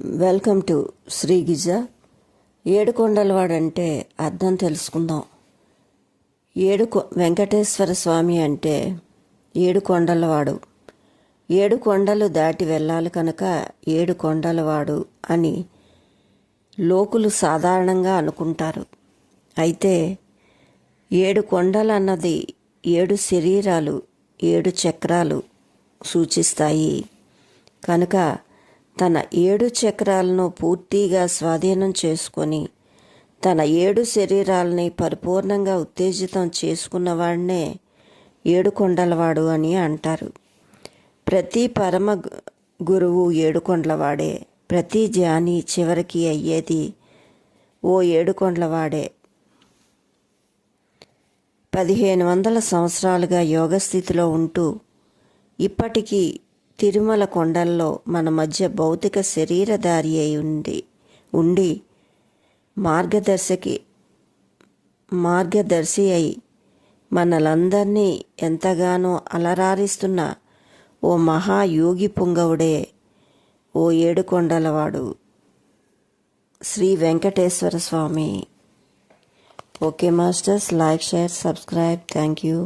Welcome to Shri గిజ ఏడుకొండలవాడంటే అర్థం తెలుసుకుందాం. ఏడుకొ వెంకటేశ్వర స్వామి అంటే ఏడు కొండలవాడు ఏడు కొండలు దాటి వెళ్ళాలి కనుక ఏడు కొండలవాడు అని లోకులు సాధారణంగా అనుకుంటారు. అయితే ఏడు కొండలు అన్నది ఏడు శరీరాలు ఏడు చక్రాలు సూచిస్తాయి. కనుక తన ఏడు చక్రాలను పూర్తిగా స్వాధీనం చేసుకొని తన ఏడు శరీరాలని పరిపూర్ణంగా ఉత్తేజితం చేసుకున్నవాడినే ఏడుకొండలవాడు అని అంటారు. ప్రతి పరమ గురువు ఏడుకొండలవాడే ప్రతి జ్ఞాని చివరికి అయ్యేది ఓ ఏడుకొండలవాడే పదిహేను వందల సంవత్సరాలుగా యోగస్థితిలో ఉంటూ ఇప్పటికీ తిరుమల కొండల్లో మన మధ్య భౌతిక శరీరధారి అయి ఉండి ఉండి మార్గదర్శకి మార్గదర్శి అయి మనలందరినీ ఎంతగానో అలరారిస్తున్న ఓ మహాయోగి పుంగవుడే ఓ ఏడుకొండలవాడు Sri Venkateswara Swamy. Okay masters like share subscribe. Thank you